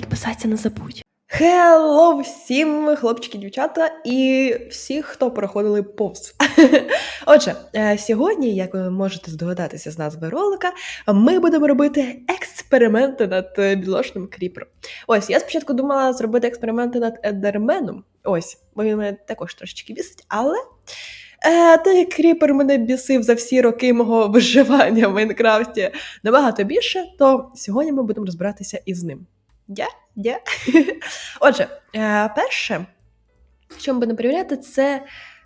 підписатися не забудь. Хелло всім, хлопчики, дівчата і всі, хто проходили повз. Отже, е, сьогодні, як ви можете здогадатися з назви ролика, ми будемо робити експерименти над е, білошним кріпером. Ось, я спочатку думала зробити експерименти над Едерменом. Ось, бо він мене також трошечки бісить, але. Е, так як кріпер мене бісив за всі роки мого виживання в Майнкрафті набагато більше, то сьогодні ми будемо розбиратися із ним. Я? Я? Отже, е, перше, що ми будемо перевіряти, це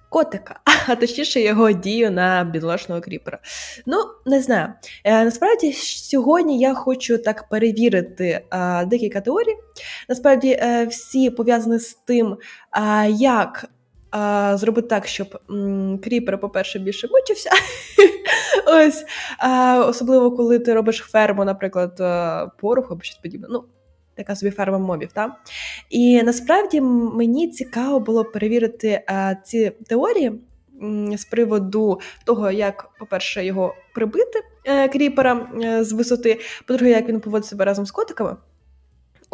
котика, а точніше його дію на бідолашного кріпера. Ну, не знаю. Е, насправді, сьогодні я хочу так перевірити е, декілька теорій. Насправді, всі пов'язані з тим, як. Зробити так, щоб кріпер, по-перше, більше мучився. Ось. Особливо, коли ти робиш ферму, наприклад, пороху або щось подібне. Ну, така собі ферма мобів. Та? І насправді мені цікаво було перевірити е, ці теорії м, з приводу того, як, по-перше, його прибити е, кріпера е, з висоти, по-друге, як він поводить себе разом з котиками.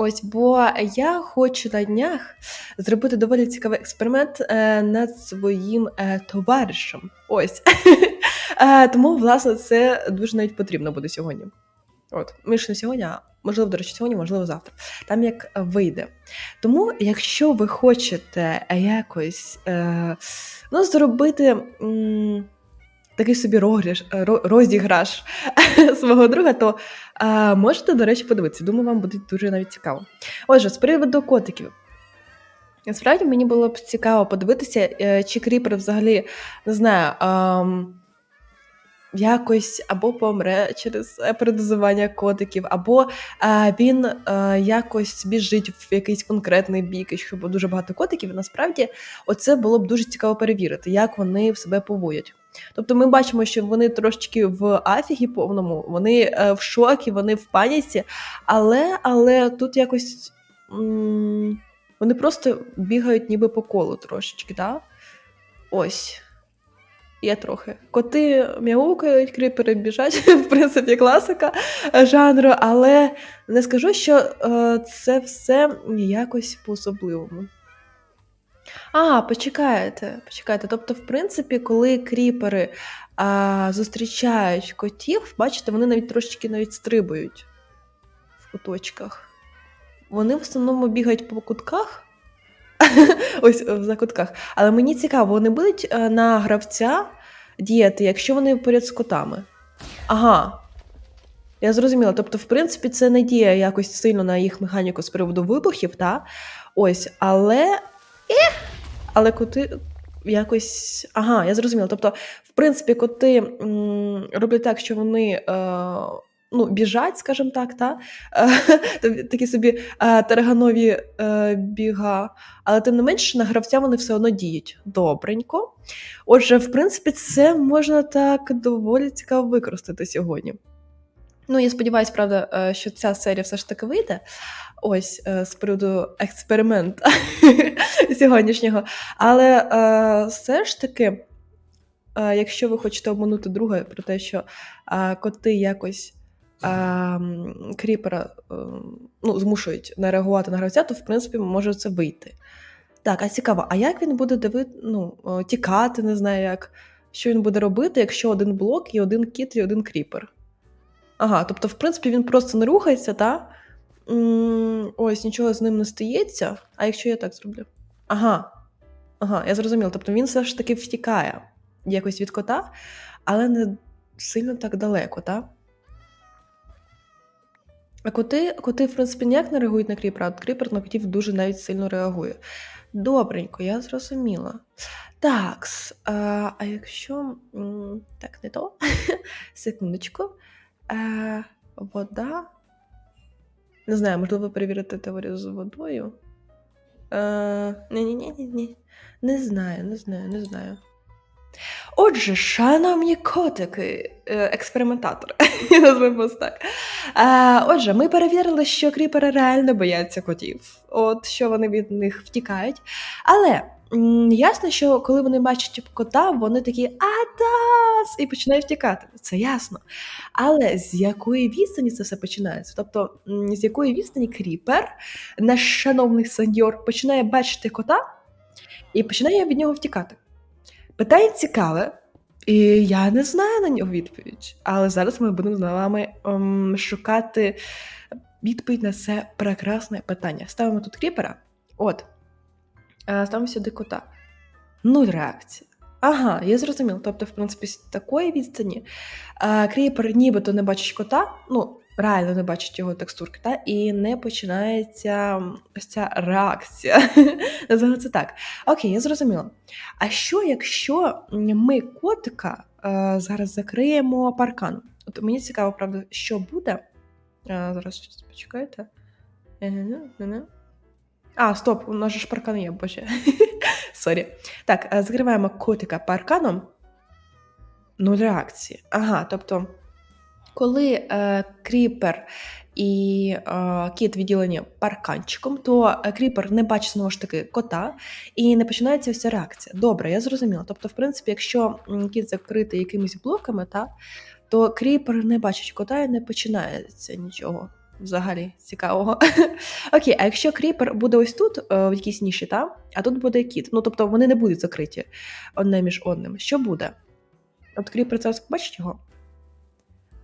Ось, бо я хочу на днях зробити доволі цікавий експеримент е, над своїм е, товаришем. Ось. Е, тому, власне, це дуже навіть потрібно буде сьогодні. От, ми ж не сьогодні, а можливо, до речі, сьогодні, можливо, завтра. Там як вийде. Тому, якщо ви хочете якось е, ну, зробити такий собі розіграш, розіграш свого друга, то е, можете, до речі, подивитися. Думаю, вам буде дуже навіть цікаво. Отже, з приводу котиків. Насправді мені було б цікаво подивитися, е, чи кріпер взагалі не знаю. ем, якось або помре через е, передозування котиків, або е, він е, якось біжить в якийсь конкретний бік, і щоб дуже багато котиків. І насправді, оце було б дуже цікаво перевірити, як вони в себе поводять. Тобто ми бачимо, що вони трошечки в афігі повному, вони е, в шокі, вони в паніці, але, але тут якось м- вони просто бігають ніби по колу трошечки, так? Ось. Є трохи. Коти м'яукають, кріпери біжать, в принципі, класика е, жанру, але не скажу, що е, це все якось по-особливому. А, почекайте, почекайте. Тобто, в принципі, коли кріпери а, зустрічають котів, бачите, вони навіть трошечки навіть стрибають в куточках. Вони в основному бігають по кутках. Ось в закутках. Але мені цікаво, вони будуть е, на гравця діяти, якщо вони поряд з котами. Ага. Я зрозуміла. Тобто, в принципі, це не діє якось сильно на їх механіку з приводу вибухів, та? Ось, але. Ех, але коти якось. Ага, я зрозуміла. Тобто, в принципі, коти м, роблять так, що вони. Е, Ну, біжать, скажімо так, та? Такі собі е, тарганові е, біга, але тим не менш на гравця вони все одно діють добренько. Отже, в принципі, це можна так доволі цікаво використати сьогодні. Ну, я сподіваюся, правда, е, що ця серія все ж таки вийде. Ось з приводу експерименту сьогоднішнього. Але все ж таки, якщо ви хочете обманути друга про те, що коти якось кріпера е, ну, змушують не реагувати на гравця, то в принципі може це вийти. Так, а цікаво, а як він буде дивити, ну, е, тікати, не знаю як. Що він буде робити, якщо один блок і один кіт, і один кріпер? Ага, тобто, в принципі, він просто не рухається, та? Ось нічого з ним не стається. А якщо я так зроблю? Ага. Ага, я зрозуміла. Тобто він все ж таки втікає якось від кота, але не сильно так далеко, так? Коти, коти, в принципі, ніяк не реагують на кріпера, а от кріпер на котів дуже навіть сильно реагує. Добренько, я зрозуміла. Так, а, а якщо. Так, не то. Секундочку. Е, вода. Не знаю, можливо, перевірити теорію з водою. Е, ні-ні-ні-ні. Не знаю, не знаю, не знаю. Отже, шановні котики, е, експериментатор, назвемо ось так. Е, отже, ми перевірили, що кріпери реально бояться котів, от що вони від них втікають. Але ясно, що коли вони бачать кота, вони такі Атас! і починають втікати. Це ясно. Але з якої відстані це все починається? Тобто, з якої відстані кріпер, наш шановний сеньор, починає бачити кота і починає від нього втікати. Питання цікаве, і я не знаю на нього відповідь. Але зараз ми будемо з вами ем, шукати відповідь на це прекрасне питання. Ставимо тут кріпера. От. Е, Ставимо сюди кота. Нуль реакції. Ага, я зрозуміла. Тобто, в принципі, з такої відстані е, кріпер нібито не бачить кота, ну, реально не бачить його текстурки, та, і не починається ось ця реакція. Називаємо це так. Окей, я зрозуміла. А що, якщо ми котика е, зараз закриємо парканом? От мені цікаво, правда, що буде. Е, зараз почекайте. А, стоп, у нас ж паркан є, боже. Сорі. Так, е, закриваємо котика парканом. Нуль реакції. Ага, тобто, коли е, кріпер і е, кіт відділені парканчиком, то е, кріпер не бачить знову ж таки кота і не починається ця реакція. Добре, я зрозуміла. Тобто, в принципі, якщо кіт закритий якимись блоками, та, то кріпер не бачить кота і не починається нічого взагалі цікавого. Окей, а якщо кріпер буде ось тут, е, в якійсь ніші, та? а тут буде кіт. Ну тобто вони не будуть закриті одне між одним. Що буде? От кріпер зараз побачить його.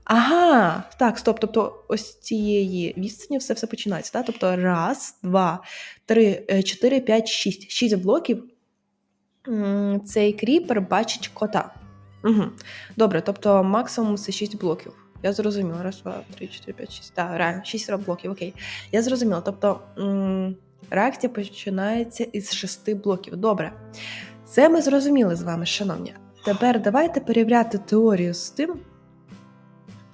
Ага, так, стоп. Тобто, ось цієї відстані все все починається. Так? Тобто, раз, два, три, е, чотири, п'ять, шість. Шість блоків. Цей кріпер бачить кота. Угу. Добре, тобто максимум це 6 блоків. Я зрозуміла. Раз, два, три, чотири, п'ять, шість. Так, реально, 6 блоків, окей. Я зрозуміла. Тобто реакція починається із 6 блоків. Добре. Це ми зрозуміли з вами, шановні. Тепер давайте перевіряти теорію з тим.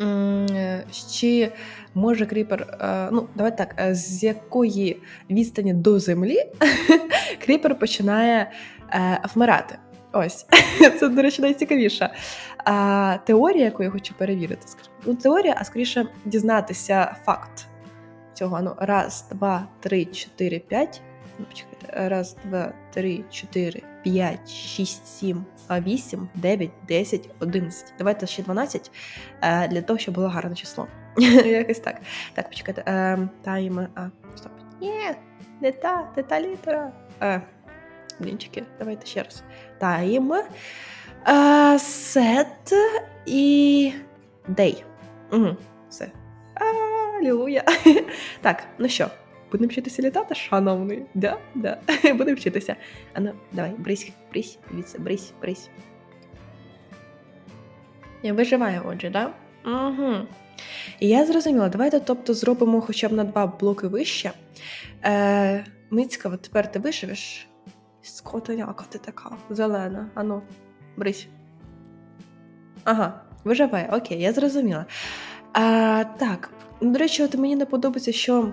Е, Чи може кріпер, е, ну, давайте так, е, з якої відстані до землі кріпер починає е, вмирати. Ось, це, до речі, найцікавіша а, теорія, яку я хочу перевірити. Ну, теорія, а скоріше дізнатися факт цього. Ну, раз, два, три, чотири, п'ять. Ну, почекайте. Раз, два, три, чотири, п'ять, шість, сім, а, вісім, дев'ять, десять, одинадцять. Давайте ще 12, е, для того, щоб було гарне число. Якось так. Так, почекайте. Е, тайм. Стоп. Ні, не та, не та літера. Е, блінчики, давайте ще раз. Тайм. Е, сет і дей. Все. Алілуя. Так, ну що, будемо вчитися літати, шановний? Да, да. Будемо вчитися. А ну, давай, брись, брись, дивіться, брись, брись. Я виживаю, отже, да? Угу. І я зрозуміла, давайте тобто зробимо хоча б на два блоки вище. Е, мені цікаво, тепер ти виживеш? Скотиняка ти така, зелена. Ану, брись. Ага, виживає, окей, я зрозуміла. А, так, до речі, от мені не подобається, що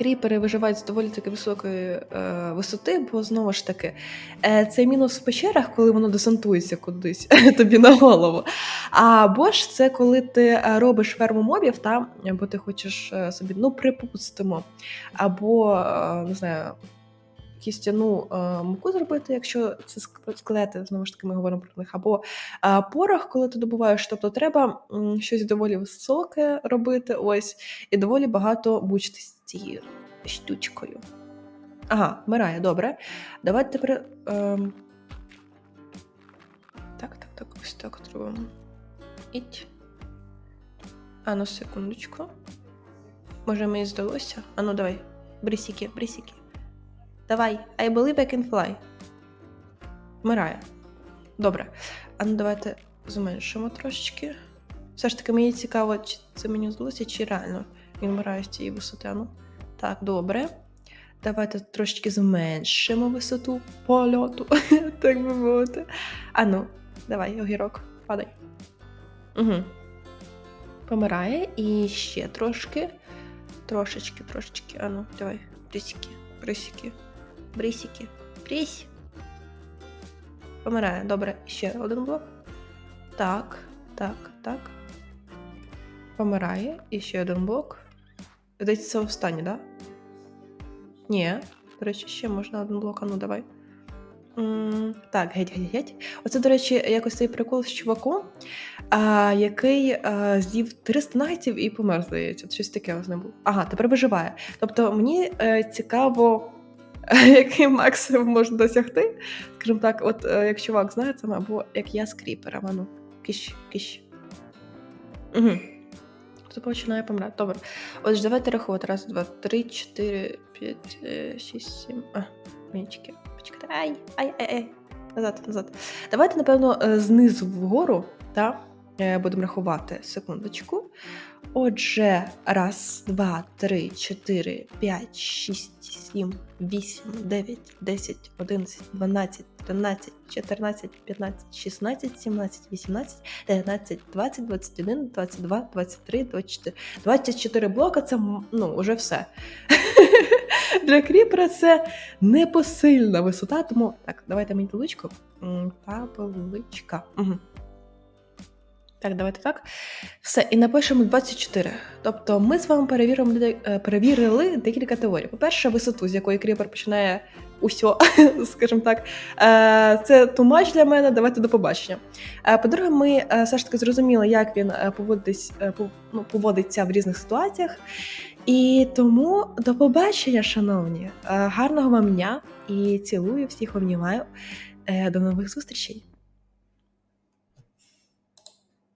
кріпери виживають з доволі таки високої е, висоти, бо знову ж таки, е, це мінус в печерах, коли воно десантується кудись тобі на голову. Або ж це коли ти е, робиш ферму мобів, та, або ти хочеш е, собі, ну, припустимо, або, е, не знаю, кістяну е, муку зробити, якщо це ск- скелети, знову ж таки, ми говоримо про них, або е, порох, коли ти добуваєш. Тобто треба щось доволі високе робити, ось, і доволі багато мучитись цією штучкою. Ага, вмирає, добре. Давайте тепер. ем, Так, так, так, ось так зробимо. Іть. А ну, секундочку. Може, мені здалося? А ну, давай. Брисіки, брисіки. Давай, I believe I can fly. Вмирає. Добре. А ну давайте зменшимо трошечки. Все ж таки, мені цікаво, чи це мені здалося, чи реально він вмирає з цієї висоти. Ну. Так, добре. Давайте трошечки зменшимо висоту польоту, так би мовити. А ну, давай, огірок, падай. Угу. Помирає і ще трошки. Трошечки, трошечки. А ну, давай, брисики, брисики, брисики, брись. Помирає. Добре, ще один блок. Так, так, так. Помирає. І ще один блок. Здається, це останній, так? Да? Ні. До речі, ще можна один блок. А ну давай. Так, геть, геть, геть. Оце, до речі, якось цей прикол з чуваком, а, який а, з'їв 300 нагетсів і помер, здається. Щось таке з ним було. Ага, тепер виживає. Тобто мені е, цікаво, який максимум можна досягти. Скажімо так, от е, як чувак знає це, або як я з кріпером. А ну, кищ, кищ. Угу. Хто починає помирати? Добре. Отже, давайте рахувати. Раз, два, три, чотири, п'ять, е, шість, сім. А, мічки. Почекайте. Ай, ай, ай, ай. Назад, назад. Давайте, напевно, е, знизу вгору, та, е, будемо рахувати. Секундочку. Отже, раз, два, три, чотири, п'ять, шість, сім, вісім, дев'ять, десять, одинадцять, дванадцять, тринадцять, чотирнадцять, п'ятнадцять, шістнадцять, сімнадцять, вісімнадцять, 19, 20, 21, 22, 23, 24. 24 блока це ну, вже все. Для кріпера це непосильна висота, тому так, давайте мені табличку. Табличка. Угу. Так, давайте так. Все, і напишемо 24. Тобто ми з вами перевіримо, е, перевірили декілька теорій. По-перше, висоту, з якої кріпер починає усьо, скажімо так. Е, Це тумач для мене. Давайте до побачення. Е, По-друге, ми все ж таки зрозуміли, як він ну, поводиться в різних ситуаціях. І тому до побачення, шановні. Гарного вам дня і цілую всіх обнімаю. До нових зустрічей!